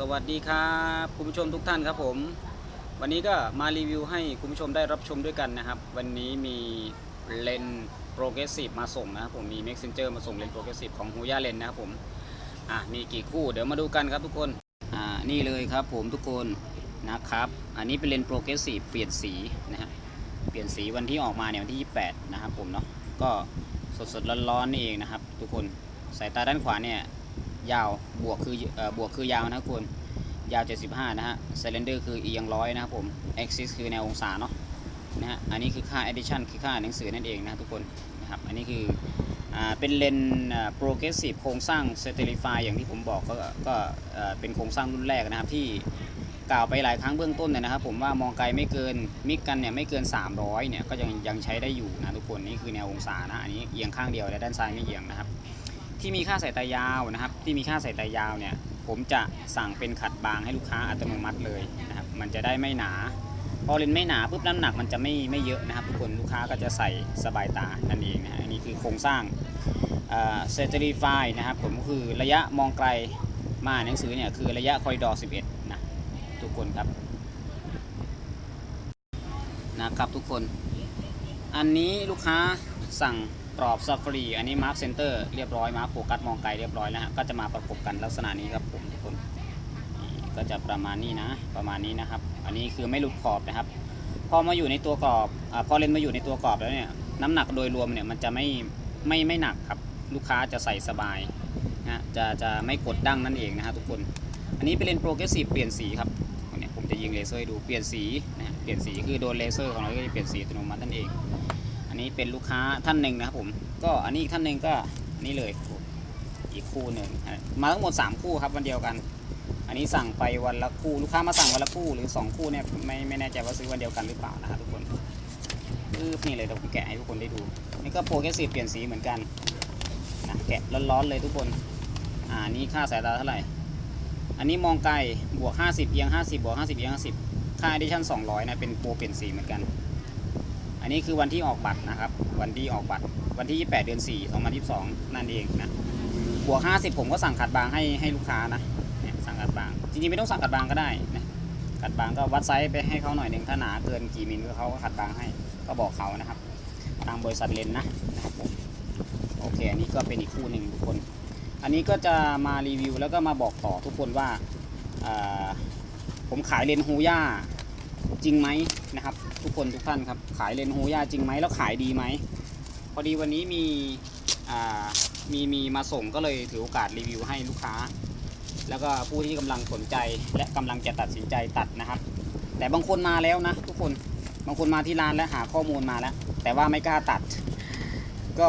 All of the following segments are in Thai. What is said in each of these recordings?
สวัสดีครับคุณผู้ชมทุกท่านครับผม วันนี้ก็มารีวิวให้คุณผู้ชมได้รับชมด้วยกันนะครับ วันนี้มีเลนโปรเกรสซีฟมาส่งนะครับผมมี Messenger มาส่งเลนโปรเกรสซีฟของฮูย่าเลนนะครับผมอะมีกี่คู่เดี๋ยวมาดูกันครับทุกคนอ่านี่เลยครับผมทุกคนนะครับ อันนี้เป็นเลนโปรเกรสซีฟเปลี่ยนสีนะฮะเปลี่ยนสีวันที่ออกมาเนี่ยวันที่ 28 นะครับผมเนาะก็สดๆร้อนๆนี่เองนะครับ ทุกคนสายตาด้านขวาเนี่ยยาว บวกคือบวกคือยาวนะคุณยาว 75 นะฮะ Cylinder คือเอียงร้อยนะครับผม Axis คือแนวองศาเนาะนะฮะอันนี้คือค่า Addition คือค่าหนังสือนั่นเองนะทุกคนนะครับอันนี้คือเป็นเลนอ่า Progressive โครงสร้าง Sterify อย่างที่ผมบอกก็ก็เอ่อเป็นโครงสร้างรุ่นแรกนะครับที่กล่าวไปหลายครั้งเบื้องต้นเนี่ยนะครับ ผมว่ามองไกลไม่เกินมิกกันเนี่ยไม่เกิน 300 เนี่ยก็ยังยังใช้ได้อยู่นะทุกคนนี่คือแนวองศานะอันนี้เอียงข้างเดียวและด้านซ้ายไม่เอียงนะครับ ที่มีค่าสายตายาวนะครับ ที่มีค่าสายตายาวเนี่ยผมจะสั่งเป็นขัดบางให้ลูกค้าอัตโนมัติเลยนะครับมันจะได้ไม่หนา พอเลนไม่หนาปุ๊บน้ำหนักมันจะไม่ไม่เยอะนะครับ ทุกคนลูกค้าก็จะใส่สบายตานั่นเองนะฮะอันนี้คือโครงสร้างเซอร์เจอรี่ไฟนะครับผมก็คือระยะมองไกลมาหนังสือเนี่ยคือระยะคอริดอร์11 นะ ทุกคนครับนะครับทุกคน อันนี้ลูกค้าสั่ง กรอบซัฟฟรีอันนี้มาร์คเซนเตอร์เรียบร้อยมาร์คโฟกัสมองไกลเรียบร้อยแล้วฮะก็จะมาประกบกันลักษณะนี้ครับผมทุกคนก็จะประมาณนี้นะประมาณนี้นะครับ อันนี้คือไม่หลุดขอบนะครับ พอมาอยู่ในตัวกรอบอพอเลนมาอยู่ในตัวกรอบแล้วเนี่ยน้ำหนักโดยรวมเนี่ยมันจะไม่ไม่ไม่หนักครับลูกค้าจะใส่สบายนะจะจะไม่กดดั้งนั่นเองนะฮะทุกคน อันนี้เป็นเลนโปรเกรสซีฟเปลี่ยนสีครับเนี่ยผมจะยิงเลเซอร์ให้ดูเปลี่ยนสีนะฮะเปลี่ยนสีคือโดนเลเซอร์ของเราก็จะเปลี่ยนสีอัตโนมัตินั่นเอง อันนี้เป็นลูกค้าท่านหนึ่งนะครับผม ก็อันนี้อีกท่านหนึ่งก็นี่เลยอีกคู่หนึ่งมาทั้งหมด 3 คู่ครับวันเดียวกัน อันนี้สั่งไปวันละคู่ลูกค้ามาสั่งวันละคู่หรือ 2 คู่เนี่ยไม่ไม่แน่ใจว่าซื้อวันเดียวกันหรือเปล่านะครับทุกคนปึ๊บนี่เลยเดี๋ยวผมแกะให้ทุกคนได้ดูนี่ก็โปรเกรสซีฟเปลี่ยนสีเหมือนกันนะแกะร้อนๆเลยทุกคนอ่านี่ค่าสายตาเท่าไหร่ อันนี้มองไกลบวก 50 เอียง 50 บวก 50 เอียง 50 ค่า addition 200นะเป็นโปรเปลี่ยนสีเหมือนกัน อันนี้คือวันที่ออกบัตรนะครับ วันที่ออกบัตร วันที่ 28 เดือน 4 2022 นั่นเองนะบวก 50 ผมก็สั่งขัดบางให้ให้ลูกค้านะสั่งขัดบาง จริงๆ ไม่ต้องสั่งขัดบางก็ได้นะขัดบางก็วัดไซส์ไปให้เขาหน่อยหนึ่งถ้าหนาเกินกี่มิลก็เขาก็ขัดบางให้ ก็บอกเขานะครับทางบริษัทเลนนะโอเค อันนี้ก็เป็นอีกคู่หนึ่งทุกคน อันนี้ก็จะมารีวิวแล้วก็มาบอกต่อทุกคนว่า ผมขายเลนฮูย่า จริงไหมนะครับ ทุกคนทุกท่านครับขายเลนส์ฮูย่าจริงไหมแล้วขายดีไหมพอดีวันนี้มีมีมีมาส่งก็เลยถือโอกาสรีวิวให้ลูกค้า แล้วก็ผู้ที่กำลังสนใจและกำลังจะตัดสินใจตัดนะครับ แต่บางคนมาแล้วนะทุกคนบางคนมาที่ร้านแล้วหาข้อมูลมาแล้ว แต่ว่าไม่กล้าตัด ก็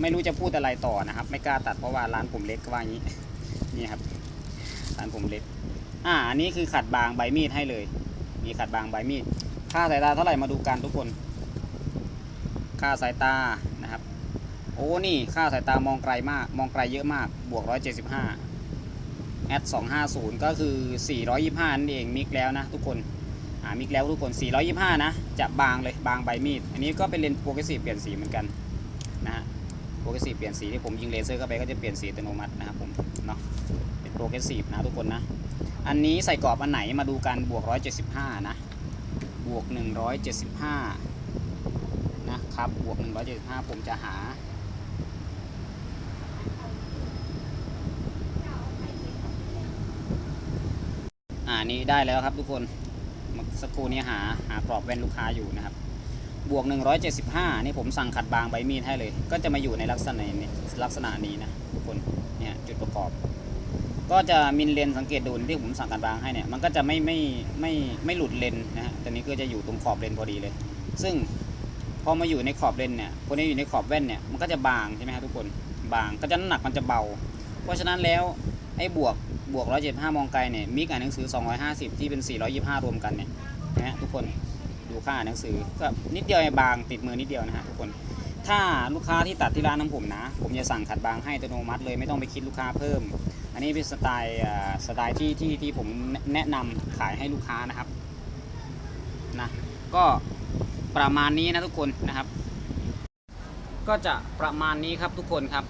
ไม่รู้จะพูดอะไรต่อนะครับ ไม่กล้าตัดเพราะว่าร้านผมเล็กก็ว่างี้นี่ครับร้านผมเล็กอ่าอันนี้คือขัดบางใบมีดให้เลย มีขัดบางใบมีดค่าสายตาเท่าไหร่มาดูกันทุกคน ค่าสายตานะครับ โอ้นี่ค่าสายตามองไกลมาก มองไกลเยอะมาก บวก 175แอด250 ก็คือ 425นั่นเองมิกแล้วนะทุกคนอ่ามิกแล้วทุกคน 425 นะ จะบางเลยบางใบมีด อันนี้ก็เป็นเลนส์โปรเกรสซีฟเปลี่ยนสีเหมือนกันนะฮะโปรเกรสซีฟเปลี่ยนสีที่ผมยิงเลเซอร์เข้าไปก็จะเปลี่ยนสีอัตโนมัตินะครับผมเนาะเป็นโปรเกรสซีฟนะทุกคนนะ อันนี้ใส่กรอบอันไหนมาดูกันบวก 175 นะ บวก 175 นะครับ บวก 175 ผมจะหา อ่านี่ได้แล้วครับทุกคนสักครู่นี้หาหากรอบแว่นลูกค้าอยู่นะครับ บวก 175 นี่ผมสั่งขัดบางใบมีดให้เลย ก็จะมาอยู่ในลักษณะนี้ลักษณะนี้นะทุกคน เนี่ยจุดประกอบ ก็จะมินเลนสังเกตดูที่ผมสั่งขัดบางให้เนี่ยมันก็จะไม่ไม่ไม่ไม่หลุดเลนนะฮะตัวนี้ก็จะอยู่ตรงขอบเลนพอดีเลย ซึ่งพอมาอยู่ในขอบเลนเนี่ยพอนี้อยู่ในขอบแว่นเนี่ยมันก็จะบางใช่ไหมครับทุกคนบางก็จะน้ำหนักมันจะเบา เพราะฉะนั้นแล้วไอ้บวกบวก 175 มองไกลเนี่ยมิกอ่านหนังสือ 250 ที่เป็น 425 รวมกันเนี่ยนะฮะทุกคนดูค่าอ่านหนังสือก็นิดเดียวเองบางติดมือนิดเดียวนะฮะทุกคนถ้าลูกค้าที่ตัดที่ร้านน้ำผมนะ ผมจะสั่งขัดบางให้อัตโนมัติเลยไม่ต้องไปคิดลูกค้าเพิ่ม อันนี้เป็นสไตล์สไตล์ที่ที่ที่ผมแนะนำขายให้ลูกค้านะครับนะก็ประมาณนี้นะทุกคนนะครับ ก็จะประมาณนี้ครับทุกคนครับ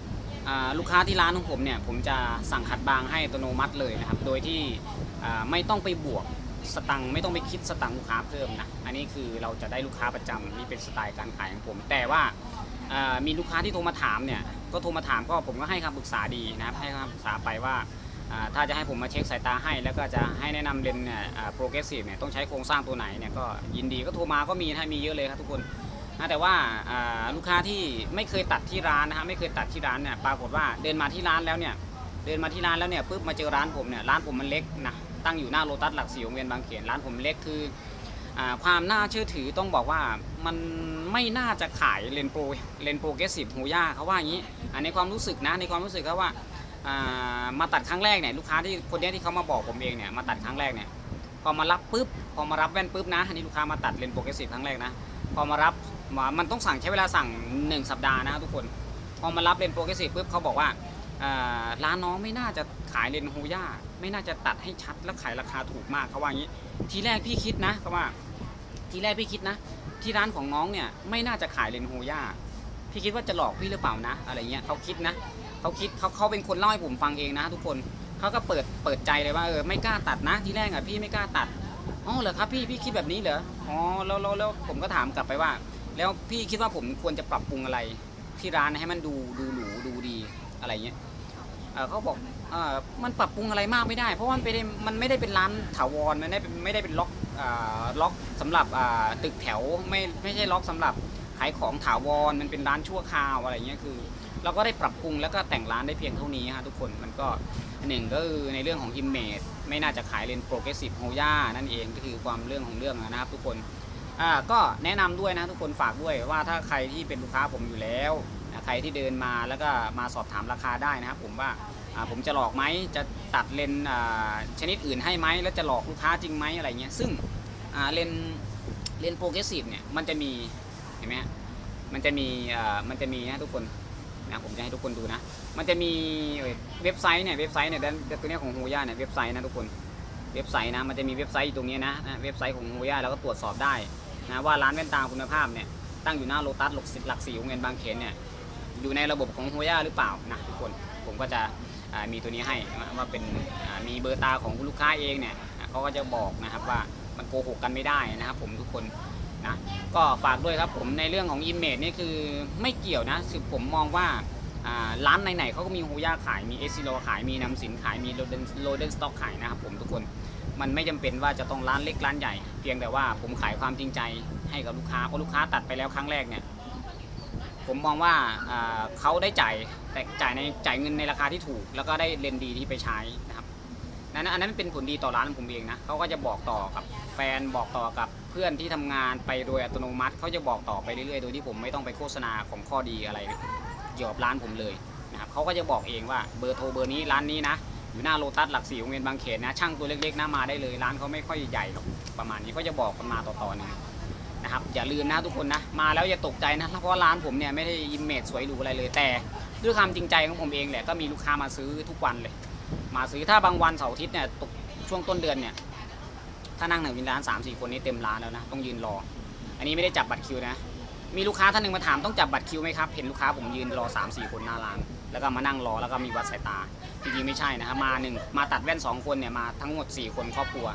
ลูกค้าที่ร้านของผมเนี่ยผมจะสั่งขัดบางให้อัตโนมัติเลยนะครับ โดยที่ไม่ต้องไปบวกสตังค์ไม่ต้องไปคิดสตังค์ลูกค้าเพิ่มนะอันนี้คือเราจะได้ลูกค้าประจำนี่เป็นสไตล์การขายของผม แต่ว่ามีลูกค้าที่โทรมาถามเนี่ย ก็โทรมาถามก็ผมก็ให้คำปรึกษาดีนะครับให้คำปรึกษาไปว่าถ้าจะให้ผมมาเช็คสายตาให้ แล้วก็จะให้แนะนำเลนส์เนี่ยโปรเกรสซีฟเนี่ยต้องใช้โครงสร้างตัวไหนเนี่ยก็ยินดีก็โทรมาก็มีนะมีเยอะเลยครับทุกคนนะแต่ว่าลูกค้าที่ไม่เคยตัดที่ร้านนะฮะไม่เคยตัดที่ร้านเนี่ยปรากฏว่าเดินมาที่ร้านแล้วเนี่ยเดินมาที่ร้านแล้วเนี่ยปุ๊บมาเจอร้านผมเนี่ยร้านผมมันเล็กนะตั้งอยู่หน้าโลตัสหลักสี่วงเวียนบางเขนร้านผมเล็กคือ ความน่าเชื่อถือต้องบอกว่ามันไม่น่าจะขายเลนโปรเลนโปรเกสซีฟหูย่าเขาว่าอย่างนี้อันในความรู้สึกนะในความรู้สึกเขาว่าามาตัดครั้งแรกเนี่ยลูกค้าที่คนนี้ที่เขามาบอกผมเองเนี่ยมาตัดครั้งแรกเนี่ยพอมารับปุ๊บพอมารับแว่นปุ๊บนะอันนี้ลูกค้ามาตัดเลนโปรเกสซีฟครั้งแรกนะพอมารับม,มันต้องสั่งใช้เวลาสั่ง 1 สัปดาห์นะทุกคนพอมารับเลนโปรเกสซีฟปุ๊บเขาบอกว่าาร้านน้องไม่น่าจะขายเลนฮูย่า ไม่น่าจะตัดให้ชัดแล้วขายราคาถูกมากเขาว่าอย่างนี้ ทีแรกพี่คิดนะเขาว่า ทีแรกพี่คิดนะ ที่ร้านของน้องเนี่ยไม่น่าจะขายเลนส์ฮูย่าพี่คิดว่าจะหลอกพี่หรือเปล่านะ อะไรเงี้ยเขาคิดนะเขาคิดเขาเขาเป็นคนเล่าให้ผมฟังเองนะ ทุกคนเขาก็เปิดเปิดใจเลยว่าเออไม่กล้าตัดนะ ทีแรกอะพี่ไม่กล้าตัดอ๋อเหรอครับพี่พี่คิดแบบนี้เหรออ๋อแล้วแล้วแล้วผมก็ถามกลับไปว่า แล้วพี่คิดว่าผมควรจะปรับปรุงอะไรที่ร้านให้มันดูดูหรูดูดีอะไรเงี้ย เออเขาบอกเออมันปรับปรุงอะไรมากไม่ได้ เพราะว่ามันไม่ได้มันไม่ได้เป็นร้านถาวรมันไม่ได้เป็นไม่ได้เป็นล็อกอ่าล็อกสำหรับอ่าตึกแถวไม่ไม่ใช่ล็อกสำหรับขายของถาวรมันเป็นร้านชั่วคราวอะไรเงี้ยคือ เราก็ได้ปรับปรุงแล้วก็แต่งร้านได้เพียงเท่านี้ฮะทุกคนมันก็หนึ่งก็คือในเรื่องของอิมเมจไม่น่าจะขายเลนโปรเกรสซีฟโฮย่านั่นเองก็คือความเรื่องของเรื่องนะครับ ทุกคนอ่าก็แนะนำด้วยนะทุกคนฝากด้วยว่าถ้าใครที่เป็นลูกค้าผมอยู่แล้ว ใครที่เดินมาแล้วก็มาสอบถามราคาได้นะครับ ผมว่าผมจะหลอกไหมจะตัดเลนชนิดอื่นให้ไหมแล้วจะหลอกลูกค้าจริงไหมอะไรเงี้ยซึ่งเลนเลนโปรเกรสซีฟเนี่ยมันจะมีเห็นไหมฮะมันจะมีมันจะมีนะทุกคนนะผมจะให้ทุกคนดูนะ มันจะมีเว็บไซต์เนี่ยเว็บไซต์เนี่ยด้านตัวเนี้ยของฮูย่าเนี่ยเว็บไซต์นะทุกคนเว็บไซต์นะมันจะมีเว็บไซต์อยู่ตรงนี้นะนะเว็บไซต์ของฮูย่าเราก็ตรวจสอบได้นะว่าร้านแว่นตาคุณภาพเนี่ยตั้งอยู่หน้าโลตัสหลักสิบหลักสี่วงเงินบางเขนเนี่ย อยู่ในระบบของฮูย่าหรือเปล่านะทุกคนผมก็จะมีตัวนี้ให้ว่าเป็นมีเบอร์ตาของคุณลูกค้าเองเนี่ยเขาก็จะบอกนะครับว่ามันโกหกกันไม่ได้นะครับผมทุกคนนะก็ฝากด้วยครับผมในเรื่องของอิมเมจนี่คือไม่เกี่ยวนะคือผมมองว่าร้านไหนๆเขาก็มีฮูย่าขายมีเอซิโลขายมีนำสินขายมีโรเดนโรเดนสต็อกขายนะครับผมทุกคนมันไม่จำเป็นว่าจะต้องร้านเล็กร้านใหญ่ เพียงแต่ว่าผมขายความจริงใจให้กับลูกค้าเพราะลูกค้าตัดไปแล้วครั้งแรกเนี่ย ผมมองว่าเขาได้จ่ายแต่จ่ายในจ่ายเงินในราคาที่ถูก แล้วก็ได้เลนดีที่ไปใช้นะครับนั้นอันนั้นเป็นผลดีต่อร้านผมเองนะเขาก็จะบอกต่อกับแฟนบอกต่อกับเพื่อนที่ทำงานไปโดยอัตโนมัติเขาจะบอกต่อไปเรื่อยๆ โดยที่ผมไม่ต้องไปโฆษณาของข้อดีอะไรเกี่ยวกับร้านผมเลยนะครับเขาก็จะบอกเองว่าเบอร์โทรเบอร์นี้ร้านนี้นะอยู่หน้าโลตัสหลักสี่วงเวียนบางเขนนะช่างตัวเล็กๆนะมาได้เลยร้านเขาไม่ค่อยใหญ่หรอกประมาณนี้ก็จะบอกกันมาต่อๆนึง นะครับอย่าลืมนะทุกคนนะมาแล้วอย่าตกใจนะเพราะว่าร้านผมเนี่ยไม่ได้อิมเมจสวยหรูอะไรเลย แต่ด้วยความจริงใจของผมเองแหละก็มีลูกค้ามาซื้อทุกวันเลย มาซื้อถ้าบางวันเสาร์อาทิตย์เนี่ยตกช่วงต้นเดือนเนี่ยถ้านั่งหนึ่งวินร้าน3 4คนนี้เต็มร้านแล้วนะต้องยืนรอ อันนี้ไม่ได้จับบัตรคิวนะ มีลูกค้าท่านหนึ่งมาถามต้องจับบัตรคิวไหมครับเห็นลูกค้าผมยืนรอ3 4คนหน้าร้าน แล้วก็มานั่งรอแล้วก็มีวัดสายตาจริงๆไม่ใช่นะครับมาหนึ่งมาตัดแว่น 2 คนเนี่ยมาทั้งหมด 4 คนครอบครัว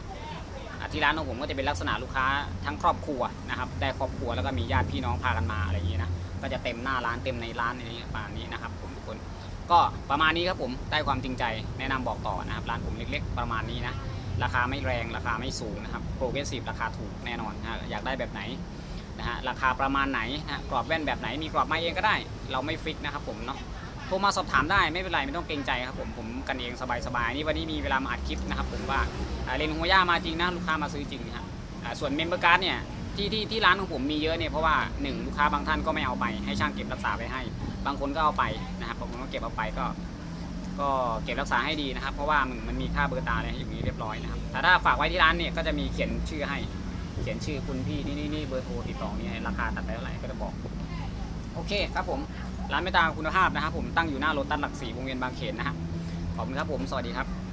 ที่ร้านของผมก็จะเป็นลักษณะลูกค้าทั้งครอบครัวนะครับ ได้ครอบครัวแล้วก็มีญาติพี่น้องพากันมาอะไรอย่างนี้นะ ก็จะเต็มหน้าร้านเต็มในร้านอะไรอย่างนี้ประมาณนี้นะครับผมทุกคน ก็ประมาณนี้ครับผมได้ความจริงใจแนะนำบอกต่อนะครับ ร้านผมเล็ก ๆ ประมาณนี้นะ ราคาไม่แรงราคาไม่สูงนะครับ โปรเกรสซีฟราคาถูกแน่นอนนะฮะอยากได้แบบไหนนะฮะ ราคาประมาณไหนนะกรอบแว่นแบบไหน มีกรอบมาเองก็ได้ เราไม่ฟิกนะครับผมเนาะ โทรมาสอบถามได้ไม่เป็นไรไม่ต้องเกรงใจครับผมผมกันเองสบายๆนี่วันนี้มีเวลามาอัดคลิปนะครับผมว่าเลนหัวย่ามาจริงนะลูกค้ามาซื้อจริงนะฮะส่วนเมมเบอร์การ์ดเนี่ยที่ที่ที่ร้านของผมมีเยอะเนี่ยเพราะว่าหนึ่งลูกค้าบางท่านก็ไม่เอาไปให้ช่างเก็บรักษาไปให้ บางคนก็เอาไปนะครับบางคนก็เก็บเอาไปก็ ก็เก็บรักษาให้ดีนะครับ เพราะว่ามันมันมีค่าเบอร์ตาอะไรอยู่นี้เรียบร้อยนะครับแต่ถ้าฝากไว้ที่ร้านเนี่ยก็จะมีเขียนชื่อให้ เขียนชื่อคุณพี่นี่นี่นี่เบอร์โทรติดต่อเนี่ยราคาตัดไปเท่าไหร่ก็จะบอก โอเคครับผม ร้านเม่ตาคุณภาพนะครับผมตั้งอยู่หน้าโรถตัสหลักสี่วงเวียนบางเขนนะฮะขอบคุณครับผมสวัสดีครับ